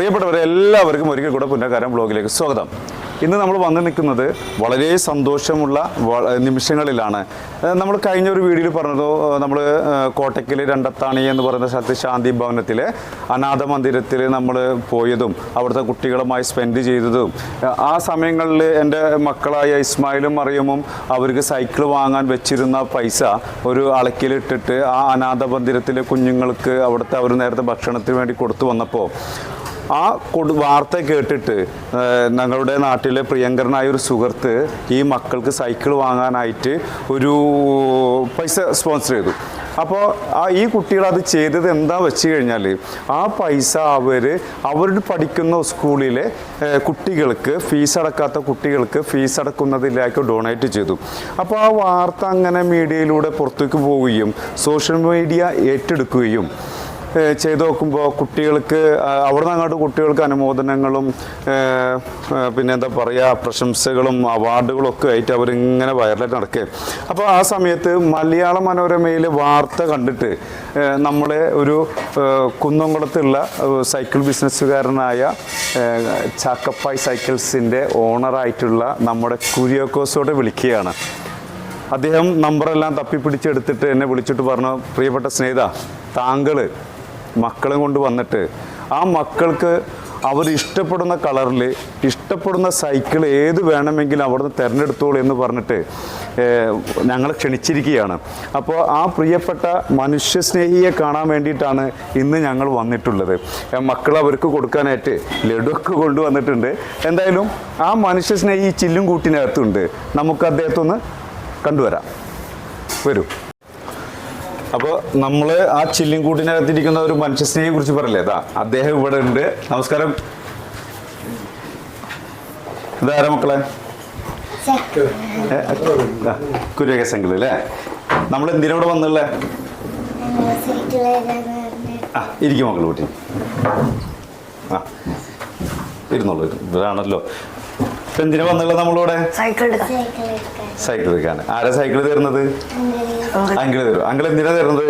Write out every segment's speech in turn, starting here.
പ്രിയപ്പെട്ടവരെ എല്ലാവർക്കും ഒരിക്കൽ കൂടെ പുനഃകാരം ബ്ലോഗിലേക്ക് സ്വാഗതം. ഇന്ന് നമ്മൾ വന്നു നിൽക്കുന്നത് വളരെ സന്തോഷമുള്ള നിമിഷങ്ങളിലാണ്. നമ്മൾ കഴിഞ്ഞ ഒരു വീഡിയോയിൽ പറഞ്ഞത് നമ്മൾ കോട്ടയ്ക്കൽ രണ്ടത്താണി എന്ന് പറയുന്ന സ്ഥലത്ത് ശാന്തി ഭവനത്തിലെ അനാഥ മന്ദിരത്തിൽ നമ്മൾ പോയതും അവിടുത്തെ കുട്ടികളുമായി സ്പെൻഡ് ചെയ്തതും ആ സമയങ്ങളിൽ എന്റെ മക്കളായ ഇസ്മായിലും മറിയമും അവർക്ക് സൈക്കിൾ വാങ്ങാൻ വെച്ചിരുന്ന പൈസ ഒരു അളക്കിലിട്ടിട്ട് ആ അനാഥ മന്ദിരത്തിലെ കുഞ്ഞുങ്ങൾക്ക് അവിടുത്തെ അവർ നേരത്തെ ഭക്ഷണത്തിന് വേണ്ടി കൊടുത്തു വന്നപ്പോൾ ആ കൊടു വാർത്ത കേട്ടിട്ട് ഞങ്ങളുടെ നാട്ടിലെ പ്രിയങ്കരനായ ഒരു സുഹൃത്ത് ഈ മക്കൾക്ക് സൈക്കിൾ വാങ്ങാനായിട്ട് ഒരു പൈസ സ്പോൺസർ ചെയ്തു. അപ്പോൾ ആ ഈ കുട്ടികൾ അത് ചെയ്തത് എന്താ വെച്ച് കഴിഞ്ഞാൽ ആ പൈസ അവർ അവരുടെ പഠിക്കുന്ന സ്കൂളിലെ കുട്ടികൾക്ക് ഫീസ് അടക്കാത്ത കുട്ടികൾക്ക് ഫീസ് അടക്കുന്നതിലേക്ക് ഡൊണേറ്റ് ചെയ്തു. അപ്പോൾ ആ വാർത്ത അങ്ങനെ മീഡിയയിലൂടെ പുറത്തേക്ക് പോവുകയും സോഷ്യൽ മീഡിയ ഏറ്റെടുക്കുകയും ചെയ്ത് നോക്കുമ്പോൾ കുട്ടികൾക്ക് അവിടുന്ന് അങ്ങോട്ട് കുട്ടികൾക്ക് അനുമോദനങ്ങളും പിന്നെ എന്താ പറയുക പ്രശംസകളും അവാർഡുകളും ഒക്കെ ആയിട്ട് അവരിങ്ങനെ വയറിലായിട്ട് നടക്കുക അപ്പോൾ ആ സമയത്ത് മലയാള മനോരമയിൽ വാർത്ത കണ്ടിട്ട് നമ്മളെ ഒരു കുന്നംകുളത്തുള്ള സൈക്കിൾ ബിസിനസ്സുകാരനായ ചാക്കപ്പായ് സൈക്കിൾസിന്റെ ഓണറായിട്ടുള്ള നമ്മുടെ കുര്യോക്കോസോടെ വിളിക്കുകയാണ്. അദ്ദേഹം നമ്പറെല്ലാം തപ്പിപ്പിടിച്ചെടുത്തിട്ട് എന്നെ വിളിച്ചിട്ട് പറഞ്ഞു പ്രിയപ്പെട്ട സ്നേഹിത താങ്കൾ മക്കളെ കൊണ്ട് വന്നിട്ട് ആ മക്കൾക്ക് അവർ ഇഷ്ടപ്പെടുന്ന കളറിൽ ഇഷ്ടപ്പെടുന്ന സൈക്കിൾ ഏത് വേണമെങ്കിലും അവിടുന്ന് തിരഞ്ഞെടുത്തോളൂ എന്ന് പറഞ്ഞിട്ട് ഞങ്ങൾ ക്ഷണിച്ചിരിക്കുകയാണ്. അപ്പോൾ ആ പ്രിയപ്പെട്ട മനുഷ്യസ്നേഹിയെ കാണാൻ വേണ്ടിയിട്ടാണ് ഇന്ന് ഞങ്ങൾ വന്നിട്ടുള്ളത്. മക്കൾ അവർക്ക് കൊടുക്കാനായിട്ട് ലഡുവൊക്കെ കൊണ്ടുവന്നിട്ടുണ്ട്. എന്തായാലും ആ മനുഷ്യസ്നേഹി ചില്ലും കൂട്ടിനകത്തുണ്ട്. നമുക്ക് അദ്ദേഹത്തൊന്ന് കണ്ടുവരാം. വരൂ. അപ്പോൾ നമ്മൾ ആ ചില്ലിൻ കൂട്ടിനകത്തിരിക്കുന്ന ഒരു മനുഷ്യസ്നേഹിയെ കുറിച്ച് പറയില്ലേ ഇതാ അദ്ദേഹം ഇവിടെ ഉണ്ട്. നമസ്കാരം. ഇതാരാ മക്കളെ? സംഘിൽ അല്ലേ? നമ്മൾ എന്തിനാ ഇവിടെ വന്നുള്ളേ ആ ഇരിക്കും മക്കൾ കൂട്ടി. ആ ഇരുന്നോളൂ ഇവരാണല്ലോ. ഇപ്പൊ എന്തിനാ വന്നുള്ളത് നമ്മളിവിടെ? സൈക്കിൾ എടുക്കാം സൈക്കിൾ എടുക്കാൻ. ആരാ സൈക്കിൾ തരുന്നത്? അങ്കിൾ തരും. അങ്കിൾ എന്തിനാ തരുന്നത്?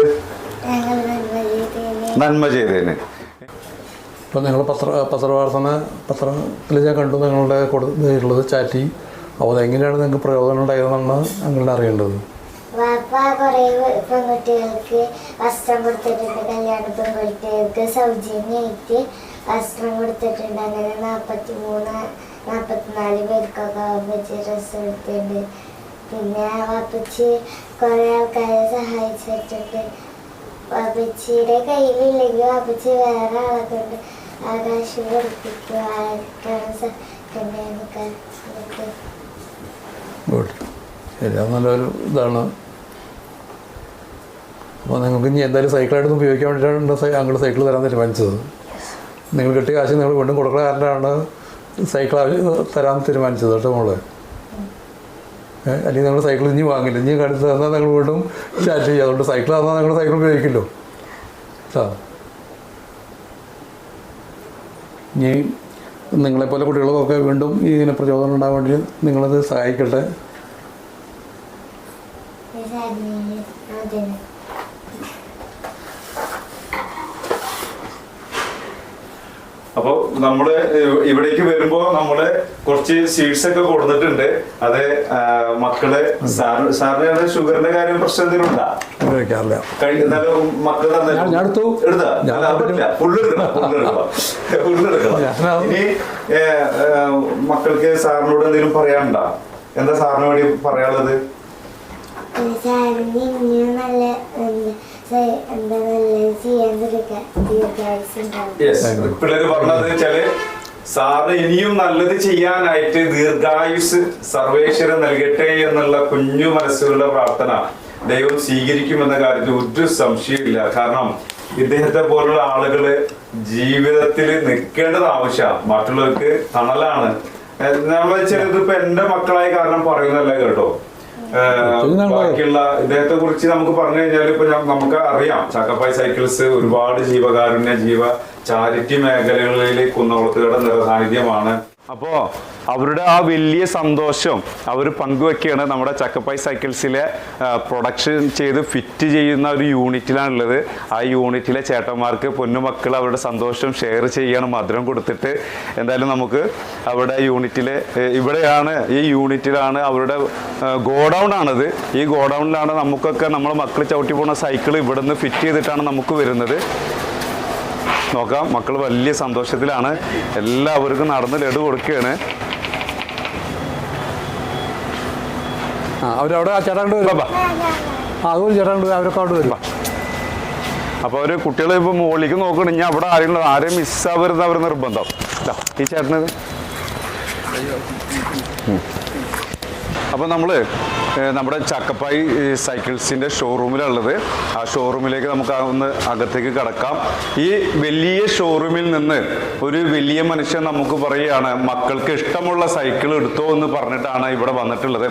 നന്മ ചെയ്തതിന് ഇപ്പം നിങ്ങൾ പത്ര പത്രവാർത്തന പത്രത്തിൽ ഞാൻ കണ്ടു നിങ്ങളുടെ കൊടുത്തിട്ടുള്ളത് ചാറ്റി. അപ്പോൾ അതെങ്ങനെയാണ് നിങ്ങൾക്ക് പ്രയോജനം ഉണ്ടായതെന്നാണ് അങ്ങനെ അറിയേണ്ടത്. വാപ്പ കുറേ പെൺകുട്ടികൾക്ക് വസ്ത്രം കൊടുത്തിട്ടുണ്ട് കല്യാണ പെൺകുട്ടികൾക്ക് സൗജന്യമായിട്ട് വസ്ത്രം കൊടുത്തിട്ടുണ്ട്. അങ്ങനെ നാൽപ്പത്തി മൂന്ന് നാൽപ്പത്തിനാല് പേർക്കൊക്കെ ഡ്രസ്സ് കൊടുത്തിട്ടുണ്ട് പിന്നെ വാപ്പച്ചി കുറേ ആൾക്കാരെ സഹായിച്ചിട്ടുണ്ട്. വാപ്പച്ചിയുടെ കയ്യിലില്ലെങ്കിൽ വാപ്പച്ചി വേറെ ആളെ കൊണ്ട് ആകാശം പഠിപ്പിക്കുക ആർക്കാണ് നല്ലൊരു ഇതാണ്. അപ്പോൾ നിങ്ങൾക്ക് ഇനി എന്തായാലും സൈക്കിളായിട്ട് ഉപയോഗിക്കാൻ വേണ്ടിയിട്ടാണ് ഞങ്ങൾ സൈക്കിൾ തരാൻ തീരുമാനിച്ചത്. നിങ്ങൾ കിട്ടിയ കാശ് നിങ്ങൾ വീണ്ടും കൊടുക്കുന്ന കാരണമാണ് സൈക്കിൾ തരാൻ തീരുമാനിച്ചത് കേട്ടോ മോൾ. അല്ലെങ്കിൽ നിങ്ങൾ സൈക്കിൾ ഇനി വാങ്ങില്ല. ഇനി കടുത്ത് തന്നാൽ നിങ്ങൾ വീണ്ടും ചാറ്റ് ചെയ്യും. അതുകൊണ്ട് സൈക്കിൾ തന്നാൽ നിങ്ങൾ സൈക്കിൾ ഉപയോഗിക്കില്ലോ ആ ഇനി നിങ്ങളെപ്പോലെ കുട്ടികൾക്കൊക്കെ വീണ്ടും ഇതിന് പ്രചോദനം ഉണ്ടാകാൻ വേണ്ടി നിങ്ങളത് സഹായിക്കട്ടെ. അപ്പോൾ നമ്മൾ ഇവിടേക്ക് വരുമ്പോ നമ്മൾ കുറച്ച് സ്വീറ്റ്സ് ഒക്കെ കൊടുത്തിട്ടുണ്ട്. അത് മക്കൾ സാറിന് സാറിന് ഷുഗറിന്റെ കാര്യം പ്രശ്നം എന്തെങ്കിലും ഉണ്ടാ? മക്കൾ ഇനി മക്കൾക്ക് സാറിനോട് എന്തെങ്കിലും പറയാനുണ്ടോ? എന്താ സാറിന് വേണ്ടി പറയാനുള്ളത്? നല്ല പിള്ളേര് പറഞ്ഞത് വെച്ചാൽ സാറ് ഇനിയും നല്ലത് ചെയ്യാനായിട്ട് ദീർഘായുസ് സർവേശ്വരൻ നൽകട്ടെ എന്നുള്ള കുഞ്ഞു മനസ്സിലുള്ള പ്രാർത്ഥന ദൈവം സ്വീകരിക്കുമെന്ന കാര്യത്തിൽ ഒരു സംശയമില്ല കാരണം ഇദ്ദേഹത്തെ പോലുള്ള ആളുകൾ ജീവിതത്തിൽ നിൽക്കേണ്ടത് ആവശ്യമാണ്. മറ്റുള്ളവർക്ക് തണലാണ്. നമ്മൾ വെച്ചാൽ ഇതിപ്പോ എന്റെ മക്കളായ കാരണം പറയുന്നതല്ല കേട്ടോ. ബാക്കിയുള്ള ഇദ്ദേഹത്തെ കുറിച്ച് നമുക്ക് പറഞ്ഞു കഴിഞ്ഞാൽ ഇപ്പൊ നമുക്ക് അറിയാം. ചാക്കപ്പായ് സൈക്കിൾസ് ഒരുപാട് ജീവകാരുണ്യ ജീവ ചാരിറ്റി മേഖലകളിൽ കുന്നോളത്തുകളുടെ നിറസാന്നിധ്യമാണ് അപ്പോൾ അവരുടെ ആ വലിയ സന്തോഷം അവർ പങ്കുവെക്കുകയാണ് നമ്മുടെ ചക്കപ്പായ് സൈക്കിൾസിലെ പ്രൊഡക്ഷൻ ചെയ്ത് ഫിറ്റ് ചെയ്യുന്ന ഒരു യൂണിറ്റിലാണുള്ളത്. ആ യൂണിറ്റിലെ ചേട്ടന്മാർക്ക് പൊന്നുമക്കൾ അവരുടെ സന്തോഷം ഷെയർ ചെയ്യാണ് മധുരം കൊടുത്തിട്ട്. എന്തായാലും നമുക്ക് അവിടെ യൂണിറ്റിലെ ഇവിടെയാണ് ഈ യൂണിറ്റിലാണ് അവരുടെ ഗോഡൗൺ ആണത്. ഈ ഗോഡൗണിലാണ് നമുക്കൊക്കെ നമ്മളെ മക്കൾ ചവിട്ടി പോകുന്ന സൈക്കിൾ ഇവിടെ നിന്ന് ഫിറ്റ് ചെയ്തിട്ടാണ് നമുക്ക് വരുന്നത്. നോക്കാം. മക്കൾ വലിയ സന്തോഷത്തിലാണ്. എല്ലാവർക്കും നടന്ന് ലഡു കൊടുക്കുകയാണ്. ആ അവരവിടെ ആ ചേട്ടാ കൊണ്ട് വരും. അതുപോലെ ചേട്ടാ കൊണ്ട് വരും. അവരൊക്കെ അവിടെ വരും. അപ്പോൾ അവർ കുട്ടികൾ ഇപ്പോൾ മുകളിലേക്ക് നോക്കണം. ഇനി അവിടെ ആരെങ്കിലും ആരെയും മിസ്സാവരുത് അവർ നിർബന്ധം. ഈ ചേട്ടനത് അപ്പോൾ നമ്മൾ നമ്മുടെ ചക്കപ്പായി സൈക്കിൾസിന്റെ ഷോറൂമിലുള്ളത് ആ ഷോറൂമിലേക്ക് നമുക്ക് ഒന്ന് അകത്തേക്ക് കടക്കാം. ഈ വലിയ ഷോറൂമിൽ നിന്ന് ഒരു വലിയ മനുഷ്യൻ നമുക്ക് പറയുകയാണ് മക്കൾക്ക് ഇഷ്ടമുള്ള സൈക്കിൾ എടുത്തോ എന്ന് പറഞ്ഞിട്ടാണ് ഇവിടെ വന്നിട്ടുള്ളത്.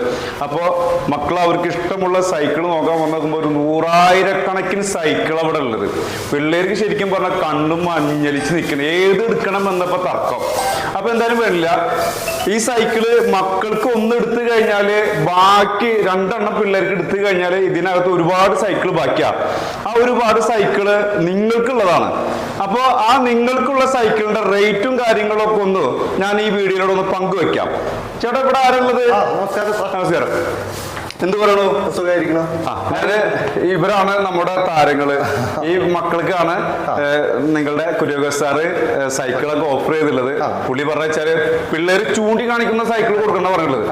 അപ്പോൾ മക്കൾ അവർക്ക് ഇഷ്ടമുള്ള സൈക്കിൾ നോക്കാൻ വന്നപ്പോൾ ഒരു നൂറായിരക്കണക്കിന് സൈക്കിൾ അവിടെ ഉള്ളത്. പിള്ളേർക്ക് ശരിക്കും പറഞ്ഞാൽ കണ്ണും മഞ്ഞലിച്ച് നിൽക്കണം ഏത് എടുക്കണം എന്നപ്പോൾ തർക്കം. അപ്പൊ എന്തായാലും വരില്ല. ഈ സൈക്കിൾ മക്കൾക്ക് ഒന്ന് എടുത്തു കഴിഞ്ഞാൽ ബാക്കി രണ്ടെണ്ണം പിള്ളേർക്ക് എടുത്തു കഴിഞ്ഞാൽ ഇതിനകത്ത് ഒരുപാട് സൈക്കിൾ ബാക്കിയാ. ആ ഒരുപാട് സൈക്കിൾ നിങ്ങൾക്കുള്ളതാണ്. അപ്പോൾ ആ നിങ്ങൾക്കുള്ള സൈക്കിളിന്റെ റേറ്റും കാര്യങ്ങളൊക്കെ ഒന്ന് ഞാൻ ഈ വീഡിയോയിലൂടെ ഒന്ന് പങ്കുവെക്കാം. ചേട്ടാ ഇവിടെ ആരുള്ളത്? നമസ്കാരം നമസ്കാരം. എന്ത് പറയണു? സുഖമായിരിക്കണം ഇവരാണ് നമ്മുടെ താരങ്ങൾ. ഈ മക്കൾക്കാണ് നിങ്ങളുടെ കുര്യോഗ സാറ് സൈക്കിളൊക്കെ ഓഫർ ചെയ്തിട്ടുള്ളത്. പുള്ളി പറഞ്ഞ വെച്ചാൽ പിള്ളേര് ചൂണ്ടി കാണിക്കുന്ന സൈക്കിൾ കൊടുക്കണ്ട പറഞ്ഞുള്ളത്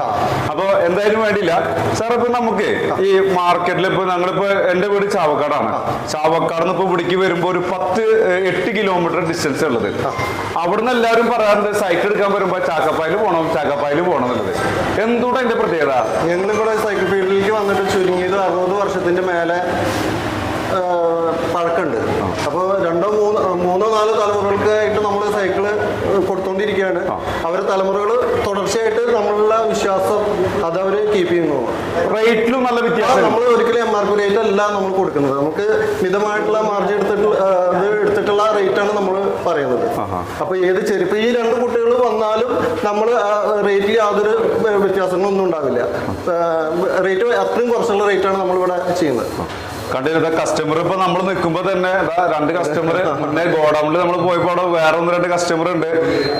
അപ്പൊ എന്തായാലും വേണ്ടിയില്ല. സാർ ഇപ്പൊ നമുക്ക് ഈ മാർക്കറ്റിൽ ഇപ്പൊ ഞങ്ങളിപ്പോ എന്റെ വീട് ചാവക്കാടാണ്. ചാവക്കാട് നിന്ന് ഇപ്പൊ ഇവിടേക്ക് വരുമ്പോ ഒരു പത്ത് എട്ട് കിലോമീറ്റർ ഡിസ്റ്റൻസ് ഉള്ളത്. അവിടുന്ന് എല്ലാവരും പറയാറുണ്ട് സൈക്കിൾ എടുക്കാൻ വരുമ്പോ ചാക്കപ്പായിൽ പോകണം ചാക്കപ്പായിൽ പോകണം എന്നുള്ളത്. എന്തുകൊണ്ട് അതിന്റെ പ്രത്യേകത? ഞങ്ങളിവിടെ സൈക്കിൾ വന്നിട്ട് ചുരുങ്ങിയത് അറുപത് വർഷത്തിന്റെ മേലെ പഴക്കമുണ്ട്. അപ്പോൾ രണ്ടോ മൂന്നോ മൂന്നോ നാലോ തലമുറകൾക്കായിട്ട് നമ്മൾ സൈക്കിൾ കൊടുത്തോണ്ടിരിക്കുകയാണ്. അവരുടെ തലമുറകൾ തുടർച്ചയായിട്ട് നമ്മളുടെ വിശ്വാസം അത് അവർ കീപ്പ് ചെയ്യുന്നു. റേറ്റിലും നല്ല വ്യത്യാസം. നമ്മൾ ഒരിക്കലും എം ആർ പി റേറ്റ് അല്ല നമ്മൾ കൊടുക്കുന്നത്. നമുക്ക് മിതമായിട്ടുള്ള മാർജിൻ എടുത്തിട്ട് അത് എടുത്തിട്ടുള്ള റേറ്റ് ആണ് നമ്മൾ പറയുന്നത്. അപ്പൊ ഏത് ചെരുപ്പ് ഈ രണ്ട് കുട്ടികൾ വന്നാലും നമ്മൾ റേറ്റിൽ യാതൊരു വ്യ- വ്യത്യാസങ്ങളൊന്നും ഉണ്ടാവില്ല. റേറ്റ് അത്രയും കുറച്ചുള്ള റേറ്റാണ് നമ്മളിവിടെ ചെയ്യുന്നത്. കണ്ടിരുന്ന കസ്റ്റമർ ഇപ്പൊ നമ്മൾ നിൽക്കുമ്പോ തന്നെ രണ്ട് കസ്റ്റമർ മുന്നേ ഗോഡൌണിൽ നമ്മൾ പോയപ്പോ അവിടെ വേറെ ഒന്ന് രണ്ട് കസ്റ്റമർ ഉണ്ട്.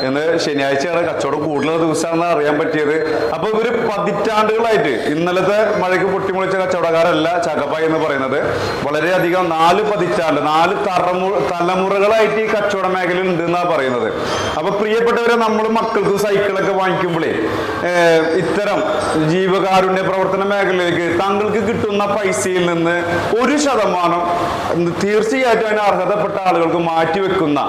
ഇന്ന് ശനിയാഴ്ചയാണ് കച്ചവടം കൂടുതലുള്ള ദിവസമാണെന്ന് അറിയാൻ പറ്റിയത്. അപ്പൊ ഇവർ പതിറ്റാണ്ടുകളായിട്ട് ഇന്നലത്തെ മഴയ്ക്ക് പൊട്ടിമുളിച്ച കച്ചവടക്കാരല്ല ചകപ്പായി എന്ന് പറയുന്നത്. വളരെയധികം നാല് പതിറ്റാണ്ട് നാല് തറമു തലമുറകളായിട്ട് ഈ കച്ചവട മേഖലയിൽ ഉണ്ട് എന്നാ പറയുന്നത്. അപ്പൊ പ്രിയപ്പെട്ടവരെ നമ്മൾ മക്കൾക്ക് സൈക്കിളൊക്കെ വാങ്ങിക്കുമ്പോഴേ ഇത്തരം ജീവകാരുണ്യ പ്രവർത്തന മേഖലയിലേക്ക് താങ്കൾക്ക് കിട്ടുന്ന പൈസയിൽ നിന്ന് ഒരു ശതമാനം തീർച്ചയായിട്ടും അതിന് അർഹതപ്പെട്ട ആളുകൾക്ക് മാറ്റിവെക്കുന്ന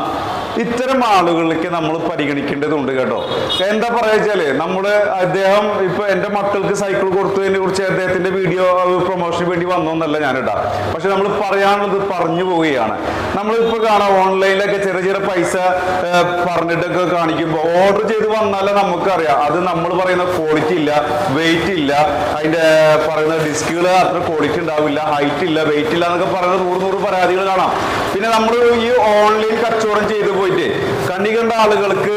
ഇത്തരം ആളുകളിലേക്ക് നമ്മൾ പരിഗണിക്കേണ്ടതുണ്ട് കേട്ടോ. എന്താ പറയുക വെച്ചാൽ നമ്മൾ അദ്ദേഹം ഇപ്പൊ എന്റെ മക്കൾക്ക് സൈക്കിൾ കൊടുത്തതിനെ കുറിച്ച് അദ്ദേഹത്തിന്റെ വീഡിയോ പ്രൊമോഷന് വേണ്ടി വന്നോന്നല്ല ഞാനിടാ. പക്ഷെ നമ്മൾ പറയാനുള്ളത് പറഞ്ഞു പോവുകയാണ്. നമ്മളിപ്പോ കാണാം ഓൺലൈനിലൊക്കെ ചെറിയ ചെറിയ പൈസ പറഞ്ഞിട്ടൊക്കെ കാണിക്കുമ്പോൾ ഓർഡർ ചെയ്ത് വന്നാലേ നമുക്കറിയാം. അത് നമ്മൾ പറയുന്ന ക്വാളിറ്റി ഇല്ല വെയിറ്റ് ഇല്ല അതിന്റെ പറയുന്ന ഡിസ്കുകൾ അത്ര ക്വാളിറ്റി ഉണ്ടാവില്ല ഹൈറ്റ് ഇല്ല വെയിറ്റ് ഇല്ല എന്നൊക്കെ പറയുന്ന നൂറ് നൂറ് പരാതികൾ കാണാം. പിന്നെ നമ്മൾ ഈ ഓൺലൈൻ കച്ചവടം ചെയ്ത് പോയിട്ട് കണ്ണി കണ്ട ആളുകൾക്ക്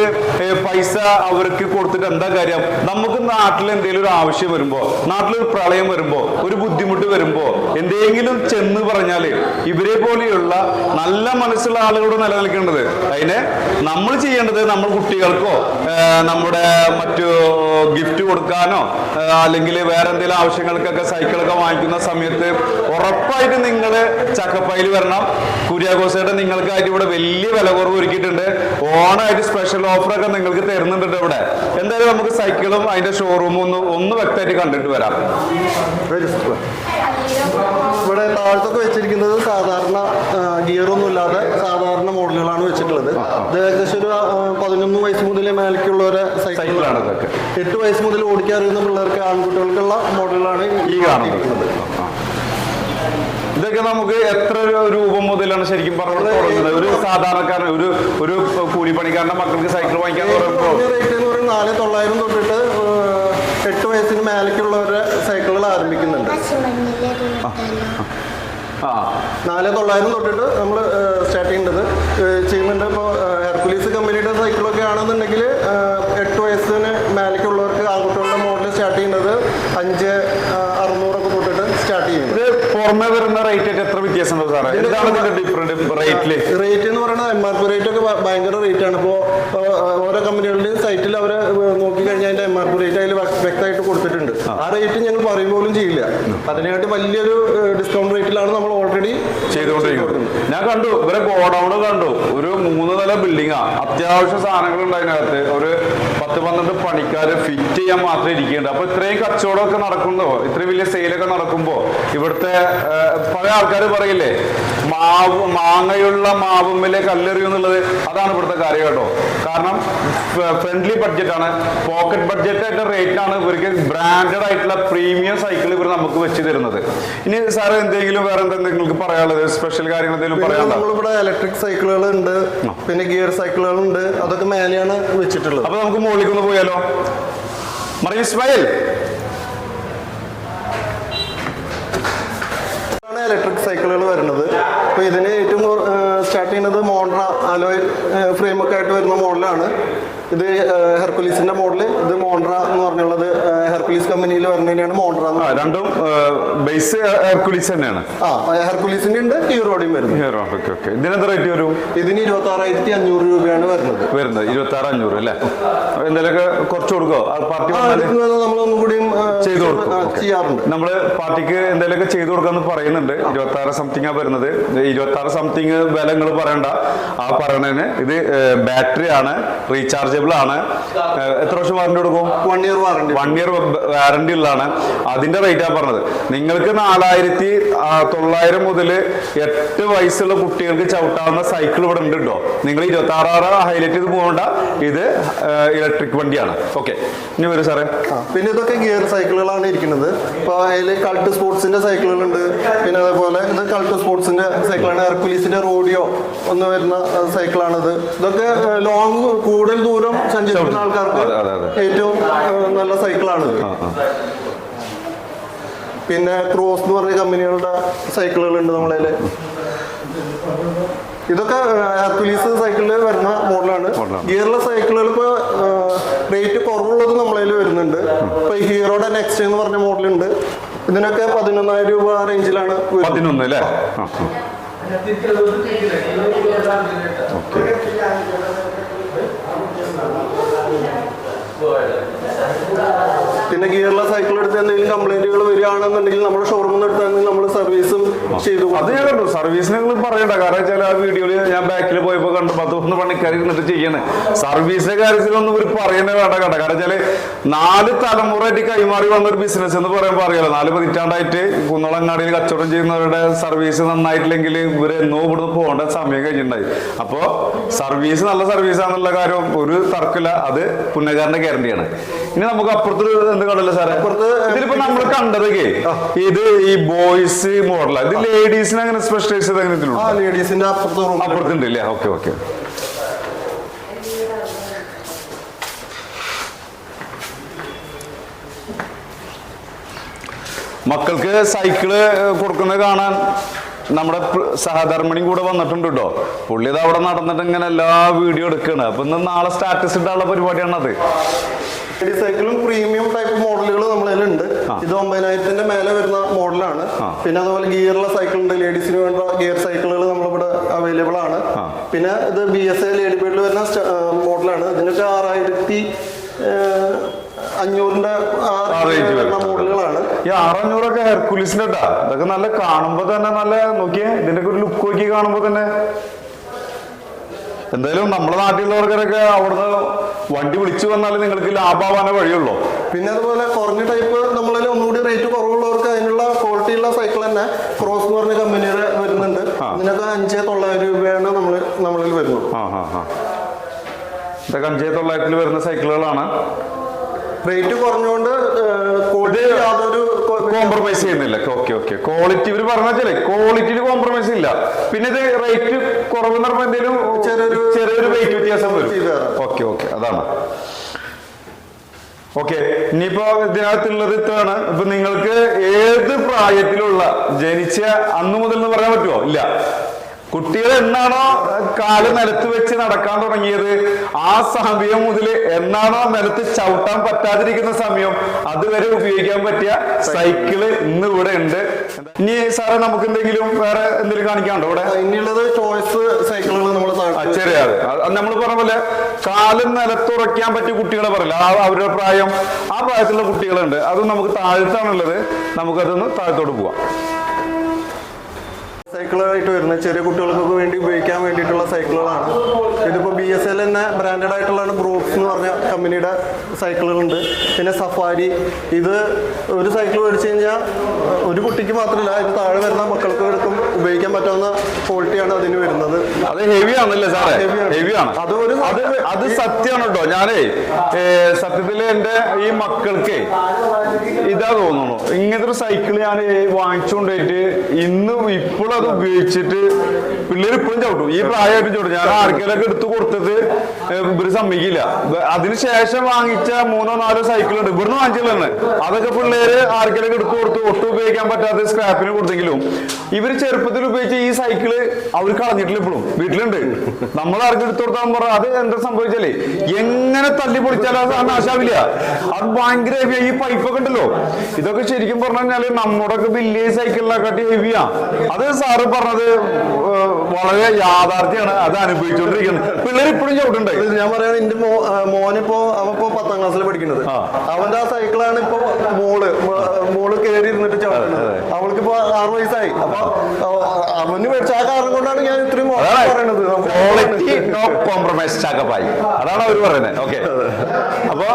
പൈസ അവർക്ക് കൊടുത്തിട്ട് എന്താ കാര്യം? നമുക്ക് നാട്ടിൽ എന്തെങ്കിലും ഒരു ആവശ്യം വരുമ്പോ നാട്ടിലൊരു പ്രളയം വരുമ്പോ ഒരു ബുദ്ധിമുട്ട് വരുമ്പോ എന്തെങ്കിലും ചെന്ന് പറഞ്ഞാൽ ഇവരെ പോലെയുള്ള നല്ല മനസ്സുള്ള ആളുകളോട് നിലനിൽക്കേണ്ടത് അതിന് നമ്മൾ ചെയ്യേണ്ടത് നമ്മൾ കുട്ടികൾക്കോ നമ്മുടെ മറ്റു ഗിഫ്റ്റ് കൊടുക്കാനോ അല്ലെങ്കിൽ വേറെ എന്തെങ്കിലും ആവശ്യങ്ങൾക്കൊക്കെ സൈക്കിളൊക്കെ വാങ്ങിക്കുന്ന സമയത്ത് ഉറപ്പായിട്ട് നിങ്ങൾ ചക്കപ്പയിൽ വരണം. കുര്യാഘോഷയുടെ നിങ്ങൾക്കായിട്ട് ഇവിടെ വലിയ വില കുറവ് ഒരുക്കിയിട്ടുണ്ട്. ഓണായിട്ട് സ്പെഷ്യൽ ഓഫറൊക്കെ നിങ്ങൾക്ക് തരുന്നുണ്ട് ഇവിടെ. എന്തായാലും നമുക്ക് സൈക്കിളും അതിന്റെ ഷോറൂമും ഒന്ന് ഒന്ന് വ്യക്തമായിട്ട് കണ്ടിട്ട് വരാം. ഇവിടെ താഴത്തൊക്കെ വെച്ചിരിക്കുന്നത് സാധാരണ ഗിയറൊന്നും ഇല്ലാതെ സാധാരണ മോഡലുകളാണ് വെച്ചിട്ടുള്ളത്. ഇത് ഏകദേശം ഒരു പതിനൊന്ന് വയസ്സ് മുതൽ മേലേക്കുള്ള ഒരു സൈക്കിളാണ് ഇതൊക്കെ. എട്ട് വയസ്സ് മുതൽ ഓടിക്കാൻ അറിയുന്ന പിള്ളേർക്ക് ആൺകുട്ടികൾക്കുള്ള മോഡലുകളാണ് ഈ കാണുന്നത്. ഇതൊക്കെ നമുക്ക് എത്ര രൂപ മുതലാണ് ശരിക്കും പറഞ്ഞത് തുടങ്ങുന്നത്? ഒരു സാധാരണക്കാരൻ ഒരു ഒരു കൂലിപ്പണിക്കാരന്റെ മക്കൾക്ക് സൈക്കിൾ വാങ്ങിക്കാൻ നാല് തൊള്ളായിരം തൊട്ടിട്ട് എട്ട് വയസ്സിന് മേലേക്കുള്ളവരുടെ സൈക്കിളുകൾ ആരംഭിക്കുന്നുണ്ട്. ആ ആ നാല് തൊള്ളായിരം തൊട്ടിട്ട് നമ്മൾ സ്റ്റാർട്ട് ചെയ്യേണ്ടത്. ചെയ്യുന്നുണ്ട് ഇപ്പോൾ ഹെർക്കുലീസ് കമ്പനിയുടെ സൈക്കിളൊക്കെ ആണെന്നുണ്ടെങ്കിൽ എട്ട് വയസ്സിന് മേലേക്കുള്ളവർക്ക് ആൺകുട്ടികളുടെ മോഡൽ സ്റ്റാർട്ട് ചെയ്യുന്നത് അഞ്ച് അറുന്നൂറൊക്കെ തൊട്ടിട്ട് സ്റ്റാർട്ട് ചെയ്യും. പുറമെ വരുന്ന റേറ്റ് ഒക്കെ എത്ര വ്യത്യാസം ഡിഫറെന്റ് റേറ്റ് എന്ന് പറയുന്നത് എം ആർ പി റേറ്റ് ഒക്കെ ഭയങ്കര റേറ്റ് ആണ്. ഇപ്പോൾ ഓരോ കമ്പനികളുടെയും സൈറ്റിൽ അവർ ആ റേറ്റ് ഞങ്ങൾ പറയും പോലും ചെയ്യില്ല. അതിനായിട്ട് വലിയൊരു ഡിസ്കൗണ്ട് റേറ്റിലാണ് നമ്മൾ ഓൾറെഡി ചെയ്തുകൊണ്ടിരിക്കുന്നത്. ഞാൻ കണ്ടു ഇവരെ ഗോഡൌൺ കണ്ടു. ഒരു മൂന്ന് നില ബിൽഡിംഗാ അത്യാവശ്യ സാധനങ്ങൾ ഉണ്ട് അതിനകത്ത്. ഒരു പത്ത് പന്ത്രണ്ട് പണിക്കാര് ഫിറ്റ് ചെയ്യാൻ മാത്രമേ ഇരിക്കുന്നുണ്ട്. അപ്പൊ ഇത്രയും കച്ചവടമൊക്കെ നടക്കുന്നോ ഇത്രയും വലിയ സെയിലൊക്കെ നടക്കുമ്പോ ഇവിടുത്തെ പല പഴയ ആൾക്കാർ പറയില്ലേ മാവ് മാങ്ങയുള്ള മാവുമ്മിലെ കല്ലെറിയും എന്നുള്ളത് അതാണ് ഇവിടുത്തെ കാര്യം കേട്ടോ. കാരണം ഫ്രണ്ട്ലി ബഡ്ജറ്റ് ആണ്. പോക്കറ്റ് ബഡ്ജറ്റ് ആയിട്ട് റേറ്റ് ആണ് ഇവർക്ക് ബ്രാൻഡഡ് ആയിട്ടുള്ള പ്രീമിയം സൈക്കിൾ ഇവർ നമുക്ക് വെച്ച് തരുന്നത്. ഇനി സാർ എന്തെങ്കിലും വേറെ എന്തെങ്കിലും നിങ്ങൾക്ക് പറയാനുള്ളത്? സ്പെഷ്യൽ കാര്യങ്ങൾ എന്തെങ്കിലും പറയാനുള്ളത് നമ്മളിവിടെ ഇലക്ട്രിക് സൈക്കിളുകൾ ഉണ്ട് പിന്നെ ഗിയർ സൈക്കിളുകൾ ഉണ്ട് അതൊക്കെ മേലെയാണ് വെച്ചിട്ടുള്ളത്. അപ്പൊ നമുക്ക് മുകളിലേക്ക് ഒന്ന് പോയാലോ? മറിയം ഇസ്മായിൽ. ഇലക്ട്രിക് സൈക്കിളുകൾ വരുന്നത്. അപ്പോൾ ഇതിന് ഏറ്റവും സ്റ്റാർട്ട് ചെയ്യുന്നത് മോഡ്ര അലോയ് ഫ്രെയിമൊക്കെ ആയിട്ട് വരുന്ന മോഡലാണ്. ഇത് ഹെർക്കുലീസിന്റെ മോഡൽ ഇത് മോണ്ട്ര എന്ന് പറഞ്ഞുള്ളത് ഹെർക്കുലീസ് കമ്പനിയിൽ വരുന്നതിനാണ് മോണ്ട്ര രണ്ടും ബേസ് ഹെർക്കുലീസ് തന്നെയാണ്. ആ ഹെർക്കുലീസിന്റെ ഉണ്ട് ഹീറോഡിയും വരുന്നത്. Hero okay okay. ഇതിനെന്ത് റേറ്റ് വരും? ഇതിന് ഇരുപത്തി ആറായിരത്തി അഞ്ഞൂറ് രൂപയാണ് വരുന്നത്. വരുന്നത് ഇരുപത്തി ആറ് അഞ്ഞൂറ് അല്ലേ എന്തെങ്കിലുമൊക്കെ കുറച്ച് കൊടുക്കോ? പാർട്ടി നമ്മളൊന്നും കൂടിയും ആ, ചെയ്തു കൊടുക്കും. ചെയ്യാറുണ്ട്. നമ്മൾ പാർട്ടിക്ക് എന്തെങ്കിലുമൊക്കെ ചെയ്തു കൊടുക്കാന്ന് പറയുന്നുണ്ട്. ഇരുപത്തി ആറ് സംതിങ് ആ വരുന്നത്. ഇരുപത്തി ആറ് സംതിങ് വില നിങ്ങൾ പറയണ്ട. ആ പറയണതിന് ഇത് ബാറ്ററി ആണ് റീചാർജബിൾ ആണ്. എത്ര വർഷം വാറണ്ടി കൊടുക്കും one year warranty one year warranty ഉള്ളതാണ്. അതിന്റെ റേറ്റ് ആ പറഞ്ഞത്. നിങ്ങൾക്ക് നാലായിരത്തി തൊള്ളായിരം മുതൽ എട്ട് വയസ്സുള്ള കുട്ടികൾക്ക് ചവിട്ടാവുന്ന സൈക്കിൾ ഇവിടെ ഉണ്ട് കേട്ടോ നിങ്ങൾ ഇരുപത്തി ആറാറ് ഹൈലൈറ്റ് ചെയ്ത് പോകേണ്ട. ഇത് ഇലക്ട്രിക് വണ്ടിയാണ്. ഓക്കെ ഇനി വരും സാറേ. പിന്നെ ഇതൊക്കെ ഗിയർ സൈക്കിളുകളാണ് ഇരിക്കുന്നത്. ഇപ്പോൾ അതിൽ കൾട്ട് സ്പോർട്സിന്റെ സൈക്കിളുകളുണ്ട് പിന്നെ അതേപോലെ ഇത് കൾട്ട് സ്പോർട്സിന്റെ സൈക്കിളാണ് ഹെർക്കുലീസിന്റെ റോഡിയോ ഒന്ന് വരുന്ന സൈക്കിളാണിത് ഇതൊക്കെ ലോങ് കൂടുതൽ ദൂരം സഞ്ചരിക്കുന്ന ആൾക്കാർക്ക്. ഏറ്റവും നല്ല ആ പിന്നെ ക്രോസ് എന്ന് പറഞ്ഞ കമ്പനികളുടെ സൈക്കിളുകളുണ്ട് നമ്മളെ ഇതൊക്കെ ഹെർക്കുലീസ് സൈക്കിളിൽ വരുന്ന മോഡലാണ്. ഗിയർലെസ് സൈക്കിളുകൾ ഇപ്പോൾ റേറ്റ് കുറവുള്ളത് നമ്മളതിൽ വരുന്നുണ്ട്. ഇപ്പോൾ ഹീറോയുടെ നെക്സ്റ്റ് എന്ന് പറഞ്ഞ മോഡലുണ്ട്. ഇതിനൊക്കെ പതിനൊന്നായിരം രൂപ റേഞ്ചിലാണ്. പതിനൊന്ന് അല്ലേ? ആ. പിന്നെ ഗിയർലെസ് സൈക്കിൾ എടുത്ത് എന്തെങ്കിലും കംപ്ലൈന്റുകൾ വരികയാണെന്നുണ്ടെങ്കിൽ നമ്മുടെ ഷോറൂമിൽ നിന്ന് എടുത്താണെങ്കിൽ നമ്മൾ സർവീസും ചെയ്തു അത് ഞാൻ കണ്ടു സർവീസിനെ നിങ്ങൾ പറയണ്ട. കാരണം വെച്ചാൽ ആ വീഡിയോയിൽ ഞാൻ ബാക്കിൽ പോയപ്പോൾ കണ്ടു പത്ത് മൂന്ന് പണിക്കാർ ഇരുന്നിട്ട് ചെയ്യണേ സർവീസിന്റെ കാര്യത്തിലൊന്നും ഒരു പറയുന്നത് വേണ്ട കണ്ട കാരണം വെച്ചാൽ നാല് തലമുറയായിട്ട് കൈമാറി വന്ന ഒരു ബിസിനസ് എന്ന് പറയുമ്പോൾ അറിയാലോ. നാല് പതിറ്റാണ്ടായിട്ട് കുന്നളങ്ങാടിയിൽ കച്ചവടം ചെയ്യുന്നവരുടെ സർവീസ് നന്നായിട്ടില്ലെങ്കിൽ ഇവർ എന്നോ ഇവിടുന്ന് പോകേണ്ട സമയം കഴിഞ്ഞിട്ടുണ്ടായി. അപ്പോ സർവീസ് നല്ല സർവീസ് ആണെന്നുള്ള കാര്യം ഒരു തർക്കമില്ല. അത് പുന്നകാരന്റെ ഗ്യാരണ്ടിയാണ് ഇനി നമുക്ക് അപ്പുറത്ത് എന്ത് കണ്ടല്ലോ സാറേ? അപ്പുറത്ത് ഇതിലിപ്പോ നമ്മൾ കണ്ടതൊക്കെ ഇത് ഈ ബോയ്സ് മോഡലാണ് ഇത് ലേഡീസിന് അങ്ങനെ സ്പെഷ്യലൈസ് ചെയ്ത് അങ്ങനെ ലേഡീസിന്റെ അപ്പുറത്തെ അപ്പുറത്തുണ്ട് ഇല്ലേ? Okay okay. മക്കൾക്ക് സൈക്കിൾ കൊടുക്കുന്നത് കാണാൻ നമ്മുടെ സഹധർമ്മണി സഹധർമ്മിണിയും കൂടെ വന്നിട്ടുണ്ട് കേട്ടോ. പുള്ളി ഇത് അവിടെ നടന്നിട്ട് ഇങ്ങനെ എല്ലാ വീഡിയോ എടുക്കുകയാണ്. അപ്പൊ ഇന്ന് നാളെ സ്റ്റാറ്റസ് ഇട്ടാനുള്ള പരിപാടിയാണത്. സൈക്കിളും പ്രീമിയം ടൈപ്പ് മോഡലുകൾ നമ്മളതിലുണ്ട്. ഇത് ഒമ്പതിനായിരത്തിന്റെ മേലെ വരുന്ന മോഡലാണ് പിന്നെ അതുപോലെ ഗിയറുള്ള സൈക്കിൾ ഉണ്ട്. ലേഡീസിന് വേണ്ട ഗിയർ സൈക്കിളുകൾ നമ്മളിവിടെ അവൈലബിൾ ആണ്. പിന്നെ ഇത് ബി എസ് എ ലേഡി ബേഡിൽ വരുന്ന മോഡലാണ് ഇതിനൊക്കെ ആറായിരത്തി അഞ്ഞൂറിന്റെ മോഡലുകളാണ് ഈ ആറഞ്ഞൂറൊക്കെ ഹെർക്കുലിസിന്റെ ഇതൊക്കെ നല്ല കാണുമ്പോ തന്നെ നല്ല നോക്കിയേ ഇതിന്റെ ഒരു ലുക്ക് നോക്കി കാണുമ്പോ തന്നെ. എന്തായാലും നമ്മുടെ നാട്ടിലുള്ളവർക്കൊക്കെ അവിടുന്ന് വണ്ടി വിളിച്ചു വന്നാൽ നിങ്ങൾക്ക് ലാഭമാവാനേ വഴിയുള്ളൂ. പിന്നെ അതുപോലെ കുറഞ്ഞ ടൈപ്പ് നമ്മളിൽ ഒന്നുകൂടി റേറ്റ് കുറവുള്ളവർക്ക് അതിനുള്ള ക്വാളിറ്റി ഉള്ള സൈക്കിൾ തന്നെ ക്രോസ് എന്ന് പറഞ്ഞ കമ്പനിയുടെ വരുന്നുണ്ട്. അതിനൊക്കെ ഇതിനൊക്കെ അഞ്ച് തൊള്ളായിരം രൂപയാണ് നമ്മൾ നമ്മളിൽ വരുന്നത്. ഇതൊക്കെ അഞ്ചേ തൊള്ളായിരത്തിൽ വരുന്ന സൈക്കിളുകളാണ് റേറ്റ് കുറഞ്ഞുകൊണ്ട് യാതൊരു കോംപ്രമൈസ് ചെയ്യുന്നില്ല. ഓക്കെ ഓക്കെ ക്വാളിറ്റി ഇവർ പറഞ്ഞാൽ ക്വാളിറ്റിയിൽ കോംപ്രമൈസ് ഇല്ല. പിന്നെ ഇത് റേറ്റ് കുറവ് പറയുമ്പോൾ എന്തെങ്കിലും ചെറിയൊരു- ചെറിയൊരു വെയിറ്റ് വ്യത്യാസം വരും. Okay okay. അതാണ്. ഓക്കെ ഇനിയിപ്പോ ഇതിനകത്തുള്ളത് ഇത്രയാണ്. ഇപ്പൊ നിങ്ങൾക്ക് ഏത് പ്രായത്തിലുള്ള ജനിച്ച അന്ന് മുതൽ എന്ന് പറയാൻ പറ്റുമോ ഇല്ല. കുട്ടികൾ എന്നാണോ കാൽ നിലത്ത് വെച്ച് നടക്കാൻ തുടങ്ങിയത്? ആ സമയം മുതൽ എന്നാണോ നിലത്ത് ചവിട്ടാൻ പറ്റാതിരിക്കുന്ന സമയം? അതുവരെ ഉപയോഗിക്കാൻ പറ്റിയ സൈക്കിൾ ഇന്ന് ഇവിടെ ഉണ്ട്. ഇനി സാറേ നമുക്ക് എന്തെങ്കിലും വേറെ എന്തെങ്കിലും കാണിക്കാണ്ടോ ഇവിടെ? ഇനിയുള്ളത് ചോയ്സ് സൈക്കിളുകൾ നമ്മൾ ചെറിയ നമ്മൾ പറഞ്ഞ പോലെ കാലും നിലത്തുറയ്ക്കാൻ പറ്റിയ കുട്ടികളെ പറയില്ല. ആ അവരുടെ പ്രായം ആ പ്രായത്തിലുള്ള കുട്ടികളുണ്ട്. അത് നമുക്ക് താഴത്താണുള്ളത് നമുക്കതൊന്ന് താഴത്തോട്ട് പോവാം. സൈക്കിളായിട്ട് വരുന്നത്. ചെറിയ കുട്ടികൾക്കൊക്കെ വേണ്ടി ഉപയോഗിക്കാൻ വേണ്ടിയിട്ടുള്ള സൈക്കിളുകളാണ്. ഇതിപ്പോൾ ബി എസ് എൽ എന്ന ബ്രാൻഡഡ് ആയിട്ടുള്ളതാണ് ബ്രൂക്സ് എന്ന് പറഞ്ഞ കമ്പനിയുടെ സൈക്കിളുകളുണ്ട്. പിന്നെ സഫാരി ഇത് ഒരു സൈക്കിൾ മേടിച്ചു കഴിഞ്ഞാൽ ഒരു കുട്ടിക്ക് മാത്രമല്ല ഇത് താഴെ വരുന്ന മക്കൾക്ക് എടുക്കും ഉപയോഗിക്കാൻ പറ്റാവുന്ന ക്വാളിറ്റിയാണ് അതിന് വരുന്നത്. അത് ഹെവി ആണല്ലേ സാറേ? ഹെവി ആണ്. അത് ഒരു അത് അത് സത്യമാണ് കേട്ടോ. ഞാനേ സത്യത്തിൽ സത്യത്തിൽ എന്റെ ഈ മക്കൾക്ക് ഇതാ തോന്നുന്നു. ഇങ്ങനത്തെ ഒരു സൈക്കിൾ ഞാൻ വാങ്ങിച്ചുകൊണ്ടായിട്ട് ഇന്ന് ഇപ്പോഴത് അത് ഉപയോഗിച്ചിട്ട് പിള്ളേർ ഇപ്പോഴും ചവിട്ടും. ഈ പ്രായമായിട്ട് ചവിട്ടും. ഞാൻ ആർക്കെങ്കിലൊക്കെ എടുത്തു കൊടുത്തത് ഇവർ സമ്മതിക്കില്ല. അതിനുശേഷം വാങ്ങിച്ച മൂന്നോ നാലോ സൈക്കിൾ ഉണ്ട്. ഇവിടുന്ന് വാങ്ങിച്ചില്ലാണ് അതൊക്കെ പിള്ളേര് ആർക്കെങ്കിലൊക്കെ എടുത്തു കൊടുത്ത് ഒട്ടും ഉപയോഗിക്കാൻ പറ്റാത്ത സ്ക്രാപ്പിന് കൊടുത്തെങ്കിലും ഇവർ ചെറുപ്പത്തിൽ ഉപയോഗിച്ച ഈ സൈക്കിൾ അവർ കളഞ്ഞിട്ടില്ല ഇപ്പോഴും. വീട്ടിലുണ്ട്. നമ്മൾ ആർക്കും എടുത്തു കൊടുത്താൽ പറ അത് എന്താ സംഭവിച്ചാലേ? എങ്ങനെ തല്ലി പൊളിച്ചാലും അത് നാശാവില്ല. അത് ഭയങ്കര ഹെവിയാ ഈ പൈപ്പൊക്കെ ഉണ്ടല്ലോ. ഇതൊക്കെ ശരിക്കും പറഞ്ഞു കഴിഞ്ഞാൽ നമ്മുടെ ഒക്കെ വലിയ സൈക്കിളിനെക്കാട്ടി ഹെവിയാ അത് സാറ് പറഞ്ഞത് വളരെ യാഥാർത്ഥ്യമാണ് അത് അനുഭവിച്ചുകൊണ്ടിരിക്കുന്നത്. പിള്ളേർ ഇപ്പോഴും ചവിട്ടുണ്ട് ഞാൻ പറയുന്നത് എന്റെ മോനിപ്പോ അവപ്പോ പത്താം ക്ലാസ്സിൽ പഠിക്കുന്നത്. അവന്റെ ആ സൈക്കിളാണ് ഇപ്പൊ മോൾ. മോൾ കയറി ഇരുന്നിട്ട് ചവിട്ടുന്നത്. അവൾക്കിപ്പോ ആറ് വയസ്സായി. അപ്പൊ അവ- അവന് മേടിച്ച ആ കാരണം കൊണ്ടാണ് ഞാൻ ഇത്രയും പറയുന്നത് കോംപ്രമൈസ് ചാക്കപ്പായി. അതാണ് അവർ പറയുന്നത്. ഓക്കെ അപ്പൊ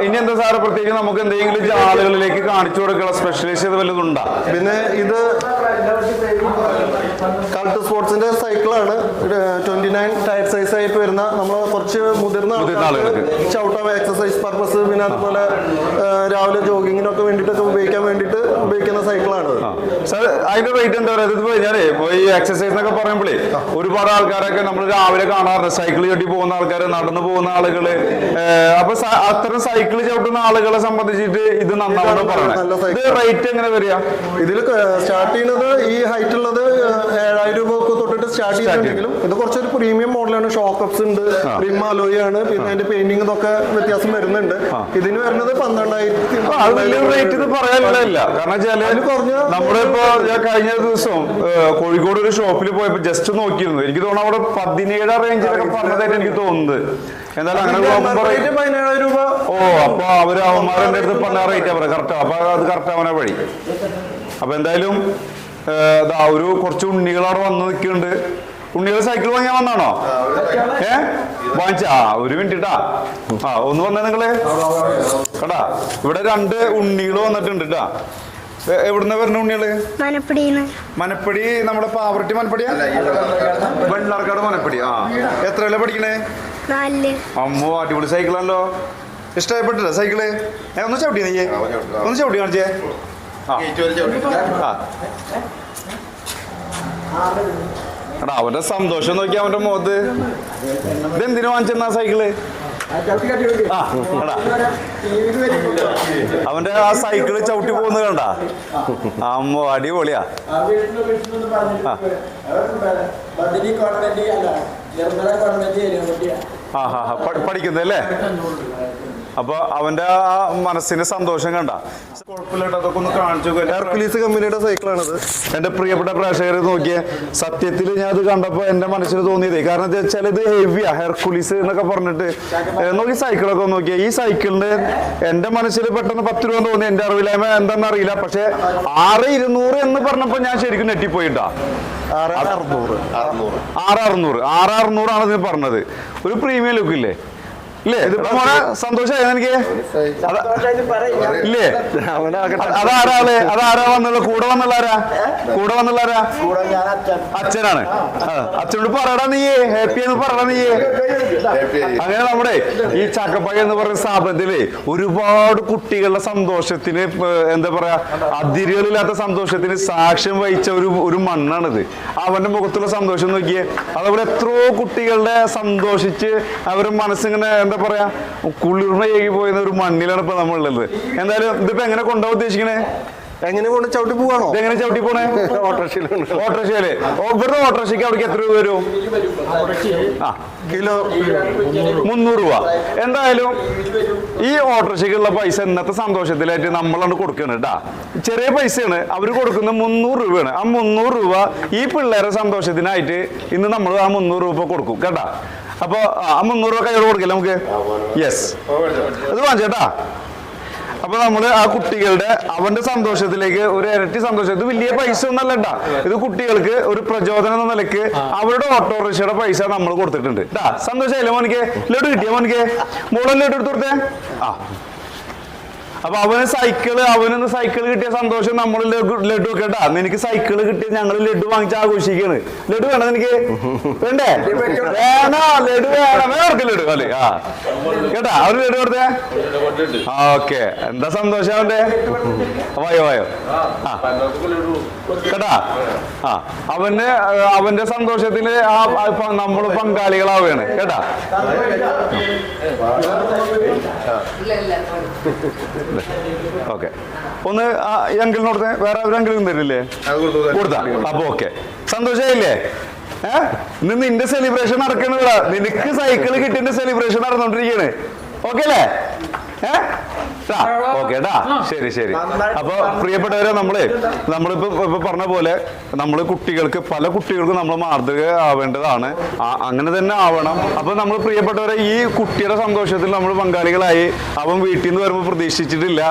ഇനി എന്താ സാറ് പ്രത്യേകിച്ച് നമുക്ക് എന്തെങ്കിലും ആളുകളിലേക്ക് കാണിച്ചു കൊടുക്കാനുള്ള സ്പെഷ്യലൈസ് ചെയ്ത് വല്ലതും ഉണ്ടാ? പിന്നെ ഇത് കൾട്ട് സ്പോർട്സിന്റെ സൈക്കിളാണ്. ട്വന്റി നയൻ ടയർ സൈസ് ആയിട്ട് വരുന്ന നമ്മൾ കുറച്ച് മുതിർന്ന ആൾക്കാർക്ക്. ചവിട്ടാൻ എക്സസൈസ് പർപ്പസ് പിന്നെ അതുപോലെ രാവിലെ ജോഗിങ്ങിനൊക്കെ വേണ്ടിയിട്ടൊക്കെ ഉപയോഗിക്കാൻ വേണ്ടിയിട്ട് ഉപയോഗിക്കുന്ന സൈക്കിളാണ് സാർ അതിന്റെ റേറ്റ് എന്താ പറയുക ഇപ്പൊ ഈ എക്സസൈസ് എന്നൊക്കെ പറയുമ്പോഴേ ഒരുപാട് ആൾക്കാരൊക്കെ നമ്മൾ രാവിലെ കാണാറുണ്ട്. സൈക്കിൾ ചവിട്ടി പോകുന്ന ആൾക്കാർ നടന്നു പോകുന്ന ആളുകൾ. അപ്പൊ അത്തരം സൈക്കിൾ ചവിട്ടുന്ന ആളുകളെ സംബന്ധിച്ചിട്ട് ഇത് നന്നാവണം പറയുന്നത് റേറ്റ് എങ്ങനെ വരിക? ഇതിൽ സ്റ്റാർട്ട് ചെയ്യുന്നത് ഈ ഹൈറ്റ് ഉള്ളത് ഏഴായിരം രൂപ ഒക്കെ തൊട്ടിട്ട് സ്റ്റാർട്ട് ചെയ്തിട്ടുണ്ടെങ്കിലും ഇത് കുറച്ചൊരു പ്രീമിയം മോഡലാണ് ഷോക്കപ്സ് ഉണ്ട് റിം അലോയി ആണ് പിന്നെ അതിന്റെ പെയിന്റിംഗ് ഇതൊക്കെ വ്യത്യാസം വരുന്നുണ്ട്. ഇതിന് വരുന്നത് പന്ത്രണ്ടായിരത്തി റേറ്റ് പറയാനുള്ളതല്ല കാരണം വെച്ചാൽ കുറഞ്ഞ- നമ്മളിപ്പോ ഞാൻ കഴിഞ്ഞ ദിവസം കോഴിക്കോട് ഒരു ഷോപ്പിൽ പോയപ്പോ ജസ്റ്റ് നോക്കിയിരുന്നു. എനിക്ക് തോന്നുന്നു അവിടെ പതിനേഴാം റേഞ്ചിലൊക്കെ പറഞ്ഞതായിട്ട് എനിക്ക് തോന്നുന്നത്. അങ്ങനെ രൂപ. ഓ അപ്പൊ അവർ അവന്മാരുടെ അടുത്ത് പറഞ്ഞ റേറ്റ് പറയാം കറക്റ്റ് അപ്പൊ അത് കറക്റ്റ് അവനെ വഴി. അപ്പൊ എന്തായാലും ഒരു കുറച്ച് ഉണ്ണികൾ അവിടെ വന്ന് നിൽക്കുന്നുണ്ട്. ഉണ്ണികൾ സൈക്കിൾ വാങ്ങിയാ വന്നാണോ? ഏ? വാങ്ങിച്ച? ആ ഒരു മിനിറ്റ് ആ ഒന്ന് വന്നേ നിങ്ങൾ. കേട്ടാ ഇവിടെ രണ്ട് ഉണ്ണികൾ വന്നിട്ടുണ്ട് കേട്ടാ എവിടുന്ന വരുന്ന ഉണ്ണികൾ? മനപ്പടി നമ്മുടെ പാവറട്ടി മനപ്പടിയാ? വെള്ളാർക്കാട്. മനപ്പടി. ആ എത്രയല്ലേ പഠിക്കണേ? അമ്മോ അടിപൊളി സൈക്കിളാണല്ലോ ഇഷ്ടപ്പെട്ടില്ല സൈക്കിൾ ഏ ഒന്ന് ചവിട്ടി നീ ഒന്ന് ചവിട്ടി കാണിച്ചേ. എടാ അവന്റെ സന്തോഷം നോക്കി അവന്റെ മുഖത്ത്. ഇതെന്തിനു വാങ്ങിച്ചെന്നാ സൈക്കിൾ അവന്റെ ആ സൈക്കിൾ ചവിട്ടി പോകുന്നത് കണ്ട? അമ്മോ അടിപൊളിയാ. ആ. ഹാ ഹാ പഠിക്കുന്നത് അല്ലേ അപ്പൊ അവന്റെ ആ മനസ്സിന് സന്തോഷം കണ്ട. കുഴപ്പമില്ല അതൊക്കെ ഒന്ന് കാണിച്ചു ഹെർക്കുലീസ് കമ്പനിയുടെ സൈക്കിളാണത്. എന്റെ പ്രിയപ്പെട്ട പ്രേക്ഷകർ നോക്കിയ സത്യത്തിൽ ഞാൻ അത് കണ്ടപ്പോ എന്റെ മനസ്സിൽ തോന്നിയത്. കാരണം എന്താ വെച്ചാൽ ഇത് ഹെവിയാ ഹെർക്കുലീസ് എന്നൊക്കെ പറഞ്ഞിട്ട്. നോക്കി സൈക്കിളൊക്കെ നോക്കിയേ. ഈ സൈക്കിളിന്റെ എന്റെ മനസ്സിൽ പെട്ടെന്ന് പത്ത് രൂപ തോന്നി. എന്റെ അറിവില്ലായ്മ എന്താണെന്ന് അറിയില്ല. പക്ഷെ ആറ് ഇരുന്നൂറ് എന്ന് പറഞ്ഞപ്പോ ഞാൻ ശരിക്കും നെറ്റിപ്പോയിട്ടാ ആറ് അറുന്നൂറ്. അറുന്നൂറ് ആറ് അറുന്നൂറ്. ആറ് അറുന്നൂറാണ് ഇതിന് പറഞ്ഞത്. ഒരു പ്രീമിയം ലുക്ക് ഇല്ലേ? മോനെ സന്തോഷമായി എനിക്ക് അതാരാ വന്നുള്ള കൂടെ വന്നുള്ളാരാ? കൂടെ വന്നുള്ളാരാ? ഞാൻ അച്ഛൻ അച്ഛനാണ് അച്ഛനോട് പറയടാ നീ. ഹാപ്പി എന്ന് പറയടാ നീ. അങ്ങനെ നമ്മുടെ ഈ ചക്കപ്പഴ എന്ന് പറയുന്ന സ്ഥാപനത്തിൽ ഒരുപാട് കുട്ടികളുടെ സന്തോഷത്തിന് എന്താ പറയാ അതിരുകളില്ലാത്ത സന്തോഷത്തിന് സാക്ഷ്യം വഹിച്ച ഒരു ഒരു മണ്ണാണിത്. അവന്റെ മുഖത്തുള്ള സന്തോഷം നോക്കിയേ. അതേപോലെ എത്രയോ കുട്ടികളുടെ സന്തോഷിച്ച് അവരുടെ മനസ്സിങ്ങനെ എന്താ പറയാ? കുളിർമയായി പോയുന്ന ഒരു മണ്ണിലാണ് ഇപ്പൊ നമ്മളുള്ളത്. എന്തായാലും ഇതിപ്പോ എങ്ങനെ കൊണ്ടുപോകാൻ ഉദ്ദേശിക്കണേ? എങ്ങനെ കൊണ്ട് ചവിട്ടി പോവാണോ? എങ്ങനെ ചവിട്ടി പോണേ? ഓട്ടോറിക്ഷയിലുണ്ട് ഓട്ടോറിക്ഷയിൽ. ഇവിടുന്ന് ഓട്ടോറിക്ഷയ്ക്ക് അവിടേക്ക് എത്ര രൂപ വരും? ആ കിലോ മുന്നൂറ് രൂപ. എന്തായാലും ഈ ഓട്ടോറിക്ഷയ്ക്കുള്ള പൈസ ഇന്നത്തെ സന്തോഷത്തിലായിട്ട് നമ്മളാണ് കൊടുക്കുന്നത് കേട്ടാ. ചെറിയ പൈസയാണ് അവർ കൊടുക്കുന്ന മുന്നൂറ് രൂപയാണ്. ആ മുന്നൂറ് രൂപ ഈ പിള്ളേരെ സന്തോഷത്തിനായിട്ട് ഇന്ന് നമ്മൾ ആ മുന്നൂറ് രൂപ കൊടുക്കും കേട്ടാ. അപ്പൊ അമ്മ നൂറ് രൂപ കയ്യോട് കൊടുക്കില്ല നമുക്ക്? യെസ് അത് വാങ്ങിച്ചേട്ടാ അപ്പൊ നമ്മൾ ആ കുട്ടികളുടെ അവന്റെ സന്തോഷത്തിലേക്ക് ഒരു ഇരട്ടി സന്തോഷം. ഇത് വലിയ പൈസ ഒന്നല്ല കേട്ടാ. ഇത് കുട്ടികൾക്ക് ഒരു പ്രചോദനം എന്ന നിലയ്ക്ക് അവരുടെ ഓട്ടോറിക്ഷയുടെ പൈസ നമ്മൾ കൊടുത്തിട്ടുണ്ട്. ട്ടാ സന്തോഷമായില്ലേ മോനിക്ക്? ലഡു കിട്ടിയ മോനിക്ക്? മോളെ ലഡു എടുത്തു കൊടുത്തേ? ആ. അപ്പൊ അവന് സൈക്കിൾ അവനൊന്ന് സൈക്കിൾ കിട്ടിയ സന്തോഷം നമ്മൾ ലഡു ഒക്കെ ഇട്ടാ നിനക്ക് സൈക്കിൾ കിട്ടിയ ഞങ്ങൾ ലഡു വാങ്ങിച്ച് ആഘോഷിക്കാണ്. ലഡു വേണം നിനക്ക്? വേണ്ടേ? വേണോ? ലഡു വേണം. വേർക്ക് ലഡു അല്ലേ? ആ. കേട്ടാ? അവന് ലഡു കൊടുത്തേ? ഓക്കെ. എന്താ സന്തോഷം അവന്റെ? വായോ വായോ. കേട്ടാ? ആ. അവന് അവന്റെ സന്തോഷത്തിന് ആ നമ്മൾ പങ്കാളികളാവുകയാണ്. കേട്ടാ? ഓക്കെ. ഒന്ന് ആ അങ്കിളിനോട് വേറെ ഒരു അങ്കിളും തരില്ലേ? കൊടുത്താ അപ്പൊ ഓക്കെ. സന്തോഷമായില്ലേ ഏ? ഇന്ന് നിന്റെ സെലിബ്രേഷൻ നടക്കണതാ നിനക്ക് സൈക്കിൾ കിട്ടിന്റെ സെലിബ്രേഷൻ നടന്നോണ്ടിരിക്കാണ് ഓക്കെ അല്ലേ? ഏ? ഓക്കെ ശരി ശരി. അപ്പൊ പ്രിയപ്പെട്ടവരെ നമ്മൾ നമ്മളിപ്പോ ഇപ്പൊ പറഞ്ഞ പോലെ നമ്മൾ കുട്ടികൾക്ക് പല കുട്ടികൾക്കും നമ്മൾ മാതൃക ആവേണ്ടതാണ്. അങ്ങനെ തന്നെ ആവണം. അപ്പൊ നമ്മൾ പ്രിയപ്പെട്ടവരെ ഈ കുട്ടിയുടെ സന്തോഷത്തിൽ നമ്മൾ പങ്കാളികളായി അവൻ വീട്ടിൽ നിന്ന് വരുമ്പോൾ പ്രതീക്ഷിച്ചിട്ടില്ല.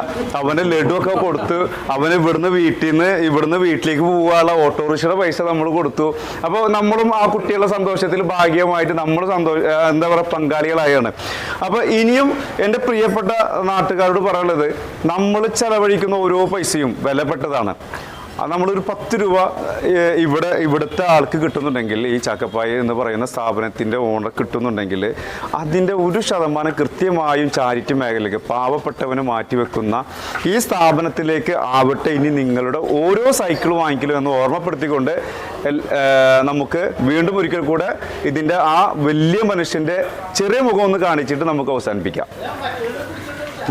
അവന്റെ ലഡു ഒക്കെ കൊടുത്ത് അവന് ഇവിടുന്ന് വീട്ടിൽ നിന്ന് ഇവിടുന്ന് വീട്ടിലേക്ക് പോകാനുള്ള ഓട്ടോറിക്ഷയുടെ പൈസ നമ്മൾ കൊടുത്തു. അപ്പോൾ നമ്മളും ആ കുട്ടികളുടെ സന്തോഷത്തിൽ ഭാഗ്യമായിട്ട് നമ്മൾ സന്തോഷ എന്താ പറയുക പങ്കാളികളായാണ്. അപ്പോൾ ഇനിയും എന്റെ പ്രിയപ്പെട്ട നാട്ടുകാരോട് പറയാനുള്ളത് നമ്മൾ ചെലവഴിക്കുന്ന ഓരോ പൈസയും വിലപ്പെട്ടതാണ്. നമ്മളൊരു പത്ത് രൂപ ഇവിടെ ഇവിടുത്തെ ആൾക്ക് കിട്ടുന്നുണ്ടെങ്കിൽ ഈ ചാക്കപ്പായ എന്ന് പറയുന്ന സ്ഥാപനത്തിന്റെ ഓണർ കിട്ടുന്നുണ്ടെങ്കിൽ അതിന്റെ ഒരു ശതമാനം കൃത്യമായും ചാരിറ്റി മേഖലയ്ക്ക് പാവപ്പെട്ടവന് മാറ്റിവെക്കുന്ന ഈ സ്ഥാപനത്തിലേക്ക് ആവട്ടെ ഇനി നിങ്ങളുടെ ഓരോ സൈക്കിൾ വാങ്ങിക്കലും എന്ന് ഓർമ്മപ്പെടുത്തിക്കൊണ്ട് നമുക്ക് വീണ്ടും ഒരിക്കൽ കൂടെ ഇതിന്റെ ആ വലിയ മനുഷ്യന്റെ ചെറിയ മുഖം ഒന്ന് കാണിച്ചിട്ട് നമുക്ക് അവസാനിപ്പിക്കാം.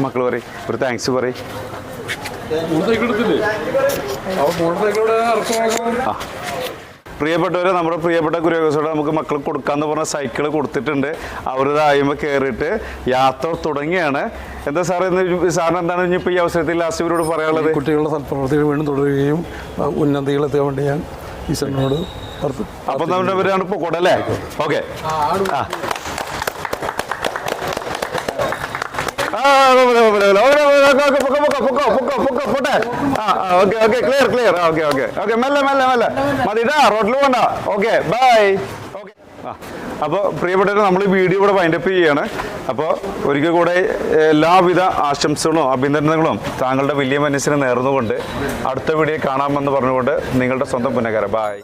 മക്കൾ പറയും ഒരു താങ്ക്സ് പറയും. ഇറക്കുമ്പോൾ പ്രിയപ്പെട്ടവരെ നമ്മുടെ പ്രിയപ്പെട്ട കുര്യാക്കോസോടെ നമുക്ക് മക്കൾ കൊടുക്കാന്ന് പറഞ്ഞ സൈക്കിൾ കൊടുത്തിട്ടുണ്ട്. അവർ ആയുമ്പോൾ കയറിയിട്ട് യാത്ര തുടങ്ങിയാണ്. എന്താ സാറേ ഇന്ന് സാറിന് എന്താണ് ഇനി ഇപ്പോൾ ഈ അവസരത്തിൽ ലാസ്റ്റ് ഇവരോട് പറയാനുള്ളത്? കുട്ടികളുടെ സൽപ്രവർത്തികൾ വീണ്ടും തുടരുകയും ഉന്നതികളെത്തിയ വേണ്ടി ഞാൻ ഈശ്വരനോട് അപ്പം നമ്മുടെ ഇവരാണ് ഇപ്പോൾ കൊടല്ലേ ഓക്കെ ഓക്കെ അപ്പോൾ പ്രിയപ്പെട്ടവർ നമ്മൾ ഈ വീഡിയോ ഇവിടെ വൈൻഡപ്പ് ചെയ്യാണ് അപ്പോൾ ഒരിക്കൽ കൂടെ എല്ലാവിധ ആശംസകളും അഭിനന്ദനങ്ങളും താങ്കളുടെ വലിയ മനസ്സിനെ നേർന്നുകൊണ്ട് അടുത്ത വീഡിയോ കാണാമെന്ന് പറഞ്ഞുകൊണ്ട് നിങ്ങളുടെ സ്വന്തം പുനകര ബൈ